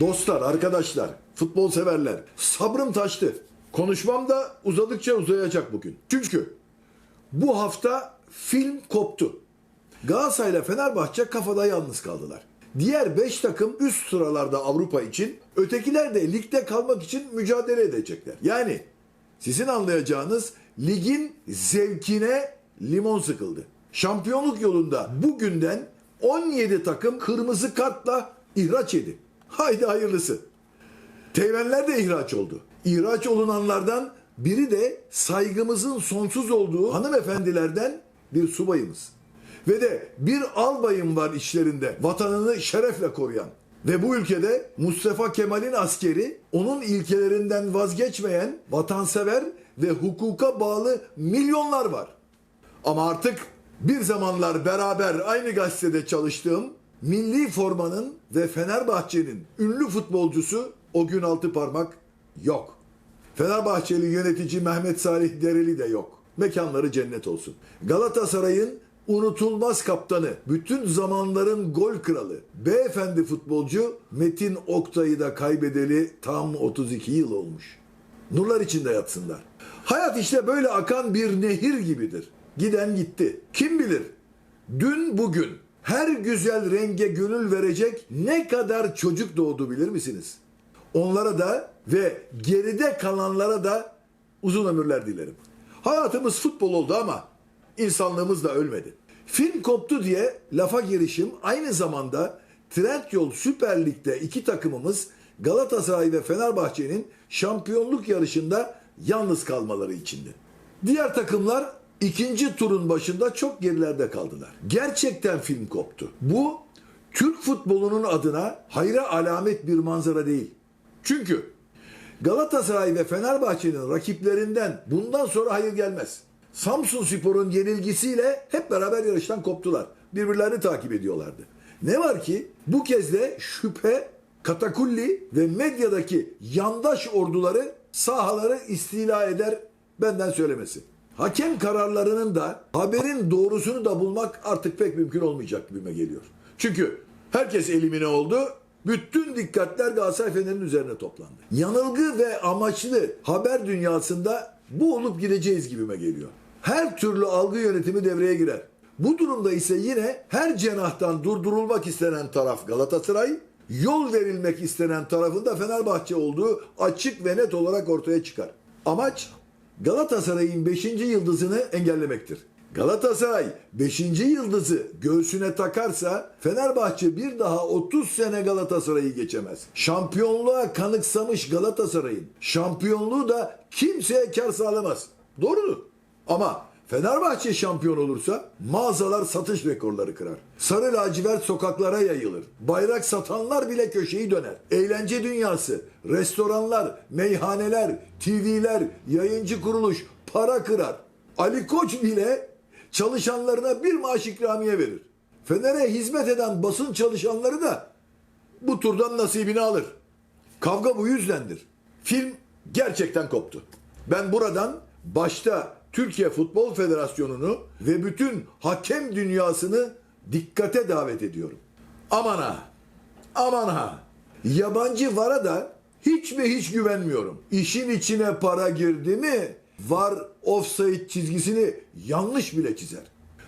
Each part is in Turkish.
Dostlar, arkadaşlar, futbol severler, sabrım taştı. Konuşmam da uzadıkça uzayacak bugün. Çünkü bu hafta film koptu. Galatasaray ile Fenerbahçe kafada yalnız kaldılar. Diğer 5 takım üst sıralarda Avrupa için, ötekiler de ligde kalmak için mücadele edecekler. Yani sizin anlayacağınız ligin zevkine limon sıkıldı. Şampiyonluk yolunda bugünden 17 takım kırmızı kartla ihraç yedi. Haydi hayırlısı. Teğmenler de ihraç oldu. İhraç olunanlardan biri de saygımızın sonsuz olduğu hanımefendilerden bir subayımız. Ve de bir albayım var işlerinde vatanını şerefle koruyan. Ve bu ülkede Mustafa Kemal'in askeri onun ilkelerinden vazgeçmeyen vatansever ve hukuka bağlı milyonlar var. Ama artık bir zamanlar beraber aynı gazetede çalıştığım milli formanın ve Fenerbahçe'nin ünlü futbolcusu o gün altı parmak yok. Fenerbahçeli yönetici Mehmet Salih Dereli de yok. Mekanları cennet olsun. Galatasaray'ın unutulmaz kaptanı, bütün zamanların gol kralı, beyefendi futbolcu Metin Oktay'ı da kaybedeli tam 32 yıl olmuş. Nurlar içinde yatsınlar. Hayat işte böyle akan bir nehir gibidir. Giden gitti. Kim bilir? Dün bugün her güzel renge gönül verecek ne kadar çocuk doğdu bilir misiniz? Onlara da ve geride kalanlara da uzun ömürler dilerim. Hayatımız futbol oldu ama insanlığımız da ölmedi. Film koptu diye lafa girişim aynı zamanda Trendyol Süper Lig'de iki takımımız Galatasaray ve Fenerbahçe'nin şampiyonluk yarışında yalnız kalmaları içindi. Diğer takımlar ikinci turun başında çok gerilerde kaldılar. Gerçekten film koptu. Bu Türk futbolunun adına hayra alamet bir manzara değil. Çünkü Galatasaray ve Fenerbahçe'nin rakiplerinden bundan sonra hayır gelmez. Samsun Spor'un yenilgisiyle hep beraber yarıştan koptular. Birbirlerini takip ediyorlardı. Ne var ki bu kez de şüphe, katakulli ve medyadaki yandaş orduları sahaları istila eder benden söylemesi. Hakem kararlarının da haberin doğrusunu da bulmak artık pek mümkün olmayacak gibime geliyor. Çünkü herkes elimine oldu. Bütün dikkatler Galatasaray Fener'in üzerine toplandı. Yanılgı ve amaçlı haber dünyasında bu olup gideceğiz gibime geliyor. Her türlü algı yönetimi devreye girer. Bu durumda ise yine her cenahtan durdurulmak istenen taraf Galatasaray, yol verilmek istenen tarafın da Fenerbahçe olduğu açık ve net olarak ortaya çıkar. Amaç Galatasaray'ın 5. yıldızını engellemektir. Galatasaray 5. yıldızı göğsüne takarsa Fenerbahçe bir daha 30 sene Galatasaray'ı geçemez. Şampiyonluğa kanıksamış Galatasaray'ın şampiyonluğu da kimseye kar sağlamaz. Doğrudur. Ama Fenerbahçe şampiyon olursa mağazalar satış rekorları kırar. Sarı lacivert sokaklara yayılır. Bayrak satanlar bile köşeyi döner. Eğlence dünyası, restoranlar, meyhaneler, TV'ler, yayıncı kuruluş para kırar. Ali Koç bile çalışanlarına bir maaş ikramiye verir. Fener'e hizmet eden basın çalışanları da bu turdan nasibini alır. Kavga bu yüzdendir. Film gerçekten koptu. Ben buradan başta Türkiye Futbol Federasyonu'nu ve bütün hakem dünyasını dikkate davet ediyorum. Aman ha, aman ha. Yabancı VAR'a da hiç ve hiç güvenmiyorum. İşin içine para girdi mi VAR offside çizgisini yanlış bile çizer.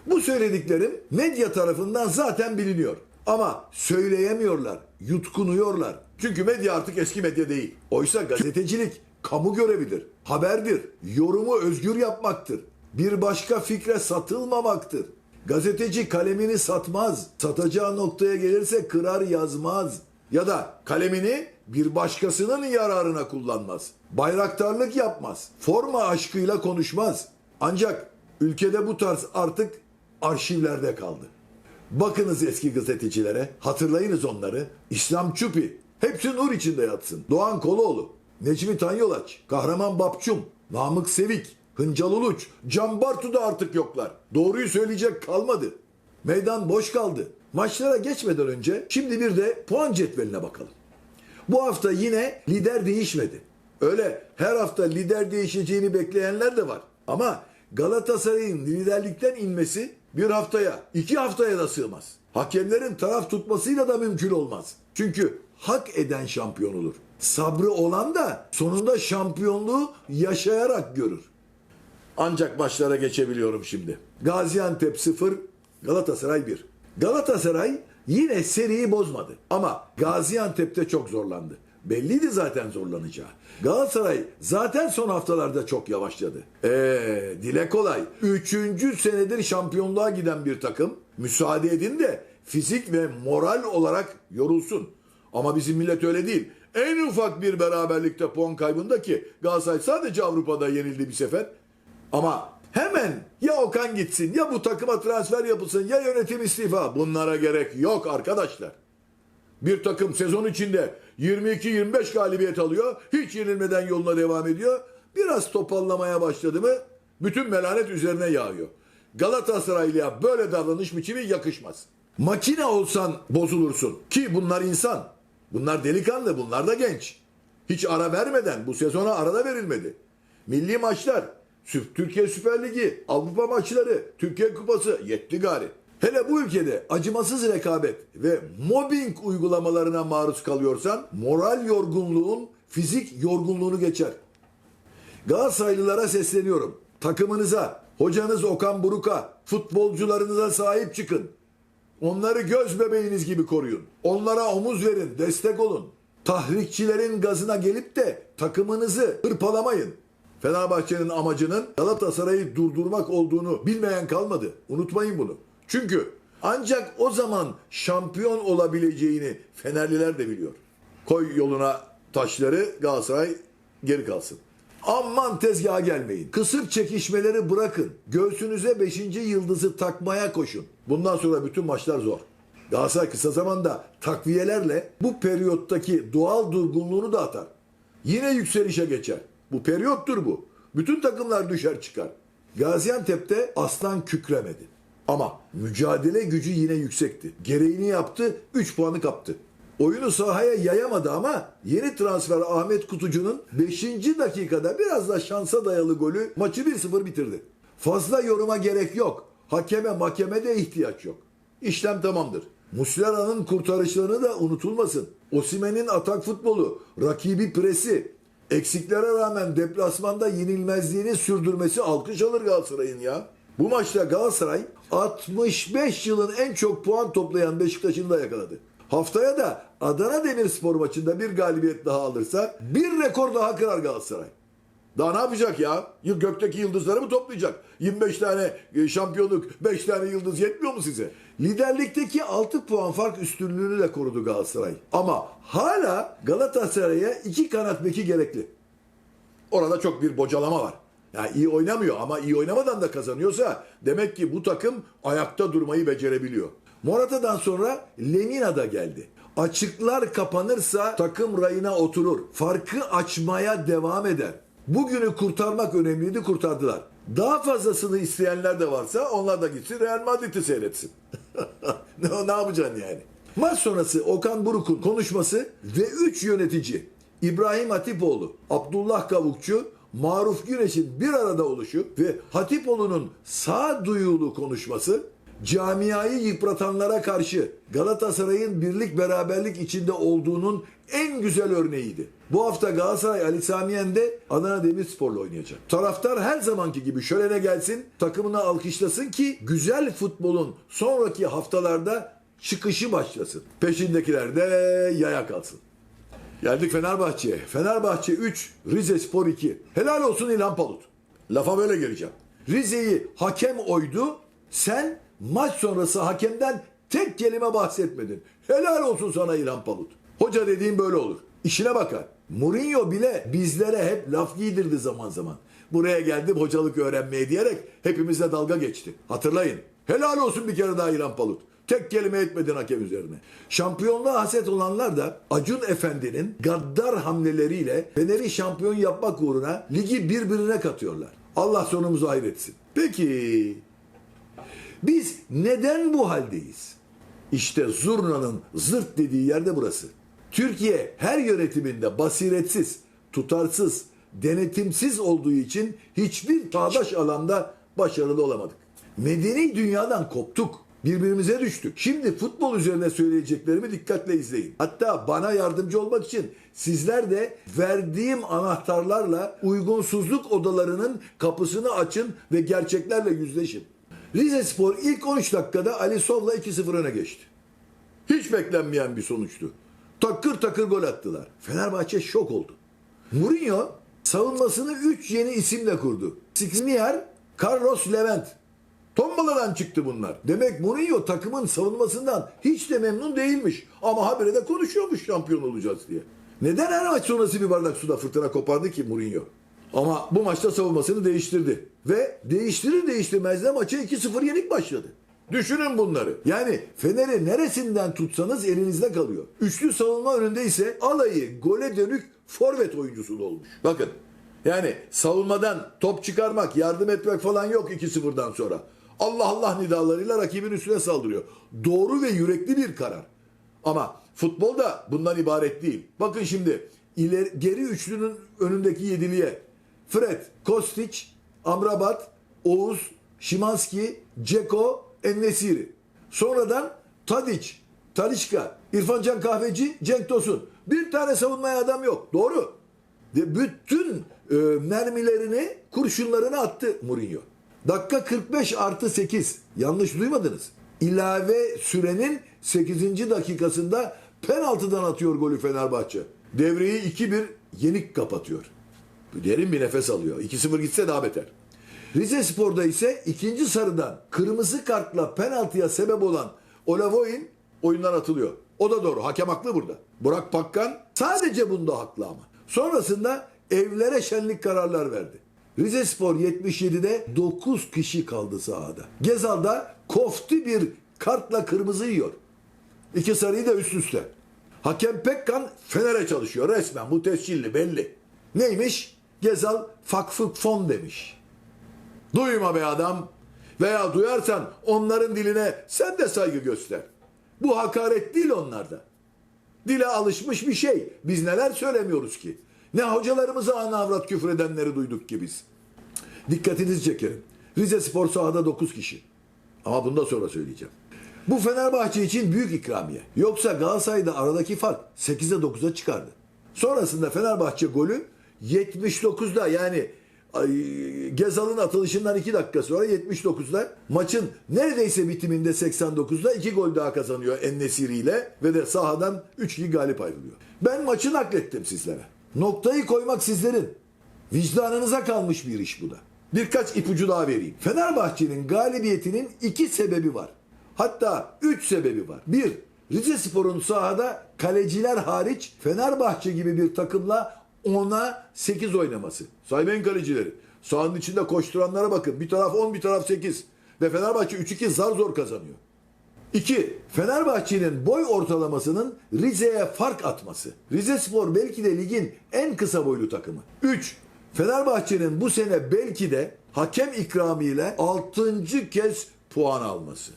Bu söylediklerim medya tarafından zaten biliniyor. Ama söyleyemiyorlar, yutkunuyorlar. Çünkü medya artık eski medya değil. Oysa gazetecilik kamu görevidir, haberdir, yorumu özgür yapmaktır. Bir başka fikre satılmamaktır. Gazeteci kalemini satmaz. Satacağı noktaya gelirse kırar yazmaz. Ya da kalemini bir başkasının yararına kullanmaz. Bayraktarlık yapmaz. Forma aşkıyla konuşmaz. Ancak ülkede bu tarz artık arşivlerde kaldı. Bakınız eski gazetecilere, hatırlayınız onları. İslam Çupi, hepsi nur içinde yatsın. Doğan Koloğlu, Necmi Tanyolaç, Kahraman Bapçum, Namık Sevik, Hıncal Uluç, Can Bartu da artık yoklar. Doğruyu söyleyecek kalmadı. Meydan boş kaldı. Maçlara geçmeden önce şimdi bir de puan cetveline bakalım. Bu hafta yine lider değişmedi. Öyle her hafta lider değişeceğini bekleyenler de var. Ama Galatasaray'ın liderlikten inmesi bir haftaya, iki haftaya da sığmaz. Hakemlerin taraf tutmasıyla da mümkün olmaz. Çünkü hak eden şampiyon olur. Sabrı olan da sonunda şampiyonluğu yaşayarak görür. Ancak maçlara geçebiliyorum şimdi. Gaziantep 0, Galatasaray 1. Galatasaray yine seriyi bozmadı. Ama Gaziantep'te çok zorlandı. Belliydi zaten zorlanacağı. Galatasaray zaten son haftalarda çok yavaşladı. Eee dile kolay. Üçüncü senedir şampiyonluğa giden bir takım. Müsaade edin de fizik ve moral olarak yorulsun. Ama bizim millet öyle değil. En ufak bir beraberlikte puan kaybında ki Galatasaray sadece Avrupa'da yenildi bir sefer. Ama hemen ya Okan gitsin ya bu takıma transfer yapılsın ya yönetim istifa. Bunlara gerek yok arkadaşlar. Bir takım sezon içinde 22-25 galibiyet alıyor. Hiç yenilmeden yoluna devam ediyor. Biraz topallamaya başladı mı bütün melanet üzerine yağıyor. Galatasaraylı'ya böyle davranış biçimi yakışmaz. Makine olsan bozulursun. Ki bunlar insan. Bunlar delikanlı, bunlar da genç. Hiç ara vermeden bu sezona arada verilmedi. Milli maçlar, Türkiye Süper Ligi, Avrupa maçları, Türkiye Kupası yetti gari. Hele bu ülkede acımasız rekabet ve mobbing uygulamalarına maruz kalıyorsan moral yorgunluğun fizik yorgunluğunu geçer. Galatasaraylılara sesleniyorum. Takımınıza, hocanız Okan Buruk'a, futbolcularınıza sahip çıkın. Onları göz bebeğiniz gibi koruyun. Onlara omuz verin, destek olun. Tahrikçilerin gazına gelip de takımınızı hırpalamayın. Fenerbahçe'nin amacının Galatasaray'ı durdurmak olduğunu bilmeyen kalmadı. Unutmayın bunu. Çünkü ancak o zaman şampiyon olabileceğini Fenerliler de biliyor. Koy yoluna taşları Galatasaray geri kalsın. Aman tezgaha gelmeyin. Kısır çekişmeleri bırakın. Göğsünüze 5. yıldızı takmaya koşun. Bundan sonra bütün maçlar zor. Galatasaray kısa zamanda takviyelerle bu periyottaki doğal durgunluğunu da atar. Yine yükselişe geçer. Bu periyottur bu. Bütün takımlar düşer çıkar. Gaziantep'te aslan kükremedi. Ama mücadele gücü yine yüksekti. Gereğini yaptı, 3 puanı kaptı. Oyunu sahaya yayamadı ama yeni transfer Ahmet Kutucu'nun 5. dakikada biraz da şansa dayalı golü maçı 1-0 bitirdi. Fazla yoruma gerek yok. Hakeme makeme de ihtiyaç yok. İşlem tamamdır. Muslera'nın kurtarışlarını da unutulmasın. Osimen'in atak futbolu, rakibi presi, eksiklere rağmen deplasmanda yenilmezliğini sürdürmesi alkış alır Galatasaray'ın ya. Bu maçta Galatasaray 65 yılın en çok puan toplayan Beşiktaş'ını da yakaladı. Haftaya da Adana Demirspor maçında bir galibiyet daha alırsa bir rekor daha kırar Galatasaray. Daha ne yapacak ya? Gökteki yıldızları mı toplayacak? 25 tane e, şampiyonluk, 5 tane yıldız yetmiyor mu size? Liderlikteki 6 puan fark üstünlüğünü de korudu Galatasaray. Ama hala Galatasaray'a iki kanat beki gerekli. Orada çok bir bocalama var. Yani iyi oynamıyor ama iyi oynamadan da kazanıyorsa demek ki bu takım ayakta durmayı becerebiliyor. Morata'dan sonra Lemina da geldi. Açıklar kapanırsa takım rayına oturur. Farkı açmaya devam eder. Bugünü kurtarmak önemliydi kurtardılar. Daha fazlasını isteyenler de varsa onlar da gitsin Real Madrid'i seyretsin. ne, ne yapacaksın yani? Maç sonrası Okan Buruk'un konuşması ve 3 yönetici İbrahim Hatipoğlu, Abdullah Kavukçu, Maruf Güneş'in bir arada oluşu ve Hatipoğlu'nun sağduyulu konuşması camiayı yıpratanlara karşı Galatasaray'ın birlik beraberlik içinde olduğunun en güzel örneğiydi. Bu hafta Galatasaray Ali Samiyen'de Adana Demirspor'la oynayacak. Taraftar her zamanki gibi şölene gelsin, takımını alkışlasın ki güzel futbolun sonraki haftalarda çıkışı başlasın. Peşindekiler de yaya kalsın. Geldik Fenerbahçe'ye. Fenerbahçe 3, Rize Spor 2. Helal olsun İlhan Palut. Lafa böyle geleceğim. Rize'yi hakem oydu. Sen maç sonrası hakemden tek kelime bahsetmedin. Helal olsun sana İlhan Palut. Hoca dediğin böyle olur. İşine bakar. Mourinho bile bizlere hep laf giydirdi zaman zaman. Buraya geldim hocalık öğrenmeye diyerek hepimize dalga geçti. Hatırlayın. Helal olsun bir kere daha İlhan Palut. Tek kelime etmedin hakem üzerine. Şampiyonluğa haset olanlar da Acun Efendi'nin gaddar hamleleriyle Fener'i şampiyon yapmak uğruna ligi birbirine katıyorlar. Allah sonumuzu hayretsin. Peki biz neden bu haldeyiz? İşte zurnanın zırt dediği yerde burası. Türkiye her yönetiminde basiretsiz, tutarsız, denetimsiz olduğu için hiçbir çağdaş alanda başarılı olamadık. Medeni dünyadan koptuk. Birbirimize düştük. Şimdi futbol üzerine söyleyeceklerimi dikkatle izleyin. Hatta bana yardımcı olmak için sizler de verdiğim anahtarlarla uygunsuzluk odalarının kapısını açın ve gerçeklerle yüzleşin. Rize Spor ilk 13 dakikada Ali Sov'la 2-0 öne geçti. Hiç beklenmeyen bir sonuçtu. Takır takır gol attılar. Fenerbahçe şok oldu. Mourinho savunmasını 3 yeni isimle kurdu. Skriniar, Carlos Levent. Tombaladan çıktı bunlar. Demek Mourinho takımın savunmasından hiç de memnun değilmiş. Ama habire de konuşuyormuş şampiyon olacağız diye. Neden her maç sonrası bir bardak suda fırtına kopardı ki Mourinho? Ama bu maçta savunmasını değiştirdi. Ve değiştirir değiştirmez de maça 2-0 yenik başladı. Düşünün bunları. Yani Fener'i neresinden tutsanız elinizde kalıyor. Üçlü savunma önünde ise alayı gole dönük forvet oyuncusu olmuş. Bakın yani savunmadan top çıkarmak, yardım etmek falan yok 2-0'dan sonra. Allah Allah nidalarıyla rakibin üstüne saldırıyor. Doğru ve yürekli bir karar. Ama futbol da bundan ibaret değil. Bakın şimdi ileri, geri üçlünün önündeki yediliye Fred, Kostic, Amrabat, Oğuz, Şimanski, Ceko, Ennesiri. Sonradan Tadic, Talişka, İrfancan Kahveci, Cenk Tosun. Bir tane savunmaya adam yok. Doğru. De bütün e, mermilerini, kurşunlarını attı Mourinho. Dakika 45 artı 8. Yanlış duymadınız. İlave sürenin 8. dakikasında penaltıdan atıyor golü Fenerbahçe. Devreyi 2-1 yenik kapatıyor. Derin bir nefes alıyor. 2-0 gitse daha beter. Rize Spor'da ise ikinci sarıdan kırmızı kartla penaltıya sebep olan Olavoyin oyundan atılıyor. O da doğru. Hakem haklı burada. Burak Pakkan sadece bunda haklı ama. Sonrasında evlere şenlik kararlar verdi. Rize Spor 77'de 9 kişi kaldı sahada. Gezal'da kofti bir kartla kırmızı yiyor. İki sarıyı da üst üste. Hakem Pekkan Fener'e çalışıyor resmen. Bu tescilli belli. Neymiş? Gezal fakfık fon demiş. Duyma be adam. Veya duyarsan onların diline sen de saygı göster. Bu hakaret değil onlarda. Dile alışmış bir şey. Biz neler söylemiyoruz ki? Ne hocalarımıza ana avrat küfredenleri duyduk ki biz. Dikkatinizi çekerim. Rize Spor sahada 9 kişi. Ama bundan sonra söyleyeceğim. Bu Fenerbahçe için büyük ikramiye. Yoksa Galatasaray'da aradaki fark 8'e 9'a çıkardı. Sonrasında Fenerbahçe golü 79'da yani Gezal'ın atılışından 2 dakika sonra 79'da maçın neredeyse bitiminde 89'da 2 gol daha kazanıyor Ennesiri ile ve de sahadan 3-2 galip ayrılıyor. Ben maçı naklettim sizlere. Noktayı koymak sizlerin. Vicdanınıza kalmış bir iş bu da. Birkaç ipucu daha vereyim. Fenerbahçe'nin galibiyetinin iki sebebi var. Hatta üç sebebi var. Bir, Rize Spor'un sahada kaleciler hariç Fenerbahçe gibi bir takımla 10'a 8 oynaması. Saymayın kalecileri. Sahanın içinde koşturanlara bakın. Bir taraf 10 bir taraf 8. Ve Fenerbahçe 3-2 zar zor kazanıyor. 2. Fenerbahçe'nin boy ortalamasının Rize'ye fark atması. Rize Spor belki de ligin en kısa boylu takımı. 3. Fenerbahçe'nin bu sene belki de hakem ikramiyle 6. kez puan alması.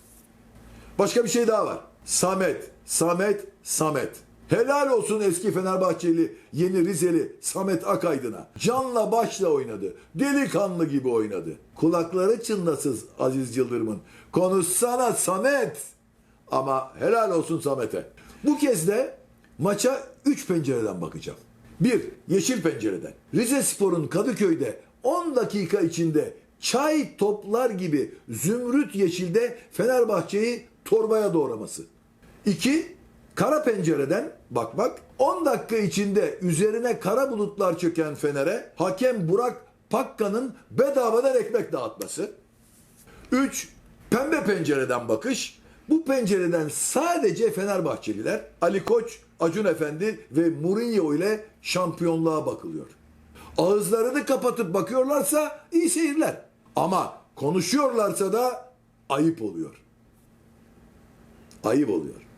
Başka bir şey daha var. Samet, Samet, Samet. Helal olsun eski Fenerbahçeli, yeni Rizeli Samet Akaydın'a. Canla başla oynadı. Delikanlı gibi oynadı. Kulakları çınlasız Aziz Yıldırım'ın. Konuşsana Samet. Ama helal olsun Samet'e. Bu kez de maça 3 pencereden bakacağım. 1. Yeşil pencereden. Rize Spor'un Kadıköy'de 10 dakika içinde çay toplar gibi zümrüt yeşilde Fenerbahçe'yi torbaya doğraması. 2. Kara pencereden bakmak 10 dakika içinde üzerine kara bulutlar çöken Fener'e hakem Burak Pakka'nın bedavadan ekmek dağıtması. 3. Pembe pencereden bakış. Bu pencereden sadece Fenerbahçeliler Ali Koç, Acun Efendi ve Mourinho ile şampiyonluğa bakılıyor. Ağızlarını kapatıp bakıyorlarsa iyi seyirler. Ama konuşuyorlarsa da ayıp oluyor. Ayıp oluyor.